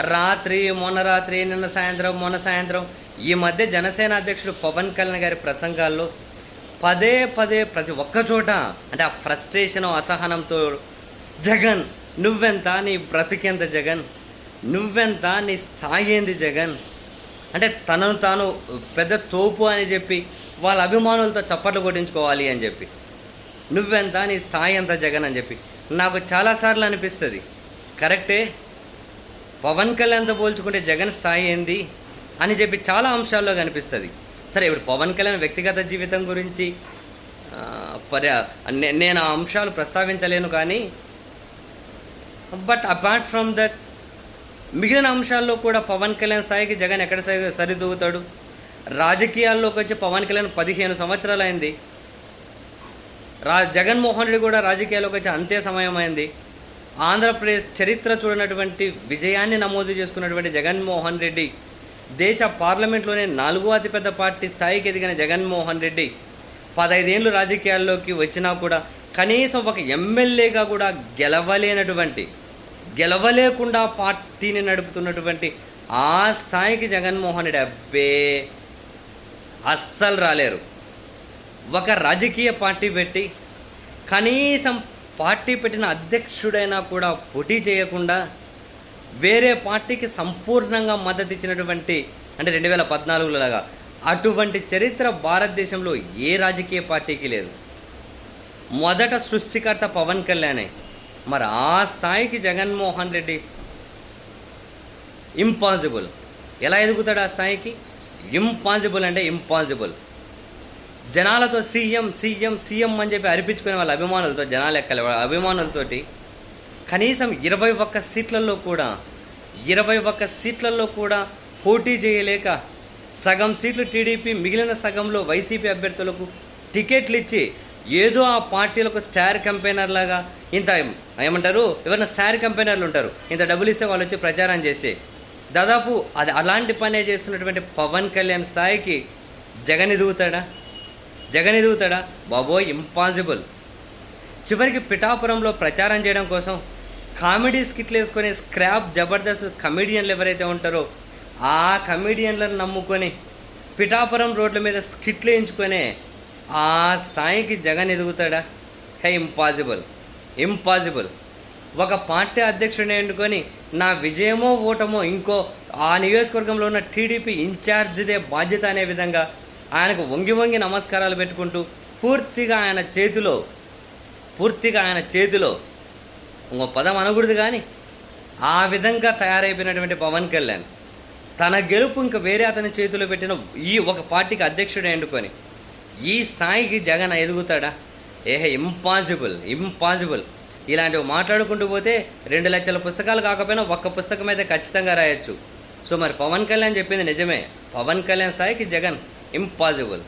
రాత్రి మొన్న రాత్రి నిన్న సాయంత్రం మొన్న సాయంత్రం. ఈ మధ్య జనసేన అధ్యక్షుడు పవన్ కళ్యాణ్ గారి ప్రసంగాల్లో పదే పదే ప్రతి ఒక్క చోట అంటే ఆ ఫ్రస్ట్రేషన్ అసహనంతో జగన్ నువ్వెంత నీ బ్రతికెంత జగన్? నువ్వెంత నీ స్థాయి ఏంది జగన్? అంటే తనను తాను పెద్ద తోపు అని చెప్పి వాళ్ళ అభిమానులతో చప్పట్లు కొట్టించుకోవాలి అని చెప్పి. నువ్వెంత నీ స్థాయి ఎంత జగన్ అని చెప్పి. నాకు చాలాసార్లు అనిపిస్తుంది. కరెక్టే? పవన్ కళ్యాణ్తో పోల్చుకుంటే జగన్ స్థాయి ఏంది అని చెప్పి చాలా అంశాల్లో కనిపిస్తుంది. సరే ఇప్పుడు పవన్ కళ్యాణ్ వ్యక్తిగత జీవితం గురించి పర్యా నేను ఆ అంశాలు ప్రస్తావించలేను కానీ బట్ అపార్ట్ ఫ్రమ్ దట్ మిగిలిన అంశాల్లో కూడా పవన్ కళ్యాణ్ స్థాయికి జగన్ ఎక్కడ సరి సరిదూగుతాడు? రాజకీయాల్లోకి వచ్చి పవన్ కళ్యాణ్ పదిహేను సంవత్సరాలు అయింది రా జగన్మోహన్ రెడ్డి కూడా రాజకీయాల్లోకి వచ్చి అంతే సమయం అయింది ఆంధ్రప్రదేశ్ చరిత్ర చూడనటువంటి విజయాన్ని నమోదు చేసుకున్నటువంటి జగన్మోహన్ రెడ్డి దేశ పార్లమెంట్లోనే నాలుగో అతిపెద్ద పార్టీ స్థాయికి ఎదిగిన జగన్మోహన్ రెడ్డి పదైదేళ్ళు రాజకీయాల్లోకి వచ్చినా కూడా కనీసం ఒక ఎమ్మెల్యేగా కూడా గెలవలేనటువంటి గెలవలేకుండా పార్టీని నడుపుతున్నటువంటి ఆ స్థాయికి జగన్మోహన్ రెడ్డి అబ్బే అస్సలు రాలేరు. ఒక రాజకీయ పార్టీ పెట్టి కనీసం పార్టీ పెట్టిన అధ్యక్షుడైనా కూడా పోటీ చేయకుండా వేరే పార్టీకి సంపూర్ణంగా మద్దతు ఇచ్చినటువంటి అంటే రెండు వేల పద్నాలుగులోలాగా అటువంటి చరిత్ర భారతదేశంలో ఏ రాజకీయ పార్టీకి లేదు. మొదట సృష్టికర్త పవన్ కళ్యాణే. మరి ఆ స్థాయికి జగన్మోహన్ రెడ్డి ఇంపాసిబుల్. ఎలా ఎదుగుతాడు ఆ స్థాయికి? ఇంపాసిబుల్ అంటే ఇంపాసిబుల్. జనాలతో సీఎం సీఎం సీఎం అని చెప్పి అరిపించుకునే వాళ్ళ అభిమానులతో జనాలు ఎక్కల వాళ్ళ అభిమానులతోటి కనీసం ఇరవై ఒక్క సీట్లలో కూడా ఇరవై ఒక్క సీట్లలో కూడా పోటీ చేయలేక సగం సీట్లు టీడీపీ మిగిలిన సగంలో వైసీపీ అభ్యర్థులకు టికెట్లు ఇచ్చి ఏదో ఆ పార్టీలకు స్టార్ కంపెయినర్ లాగా ఇంత ఏమంటారు? ఎవరైనా స్టార్ కంపెయినర్లు ఉంటారు. ఇంత డబ్బులు ఇస్తే వాళ్ళు వచ్చి ప్రచారం చేసి దాదాపు అది అలాంటి పనే చేస్తున్నటువంటి పవన్ కళ్యాణ్ స్థాయికి జగన్ ఎదుగుతాడా? జగన్ ఎదుగుతాడా? బాబోయ్ ఇంపాసిబుల్ చివరికి పిఠాపురంలో ప్రచారం చేయడం కోసం కామెడీ స్కిట్లు వేసుకొని స్క్రాప్ జబర్దస్త్ కమెడియన్లు ఎవరైతే ఉంటారో ఆ కమెడియన్లను నమ్ముకొని పిఠాపురం రోడ్ల మీద స్కిట్లు వేయించుకునే ఆ స్థాయికి జగన్ ఎదుగుతాడా? హే ఇంపాసిబుల్ ఇంపాసిబుల్ ఒక పార్టీ అధ్యక్షుడిని ఎన్నుకొని నా విజయమో ఓటమో ఇంకో ఆ నియోజకవర్గంలో ఉన్న టీడీపీ ఇన్ఛార్జిదే బాధ్యత అనే విధంగా ఆయనకు వంగి వంగి నమస్కారాలు పెట్టుకుంటూ పూర్తిగా ఆయన చేతిలో పూర్తిగా ఆయన చేతిలో ఇంకో పదం అనకూడదు కానీ ఆ విధంగా తయారైపోయినటువంటి పవన్ కళ్యాణ్ తన గెలుపు ఇంకా వేరే అతని చేతిలో పెట్టిన ఈ ఒక పార్టీకి అధ్యక్షుడు ఎండుకొని ఈ స్థాయికి జగన్ ఎదుగుతాడా? ఏహే ఇంపాసిబుల్ ఇంపాసిబుల్ ఇలాంటివి మాట్లాడుకుంటూ పోతే రెండు లక్షల పుస్తకాలు కాకపోయినా ఒక్క పుస్తకం అయితే ఖచ్చితంగా రాయొచ్చు. సో మరి పవన్ కళ్యాణ్ చెప్పింది నిజమే. పవన్ కళ్యాణ్ స్థాయికి జగన్. ఇంపాసిబుల్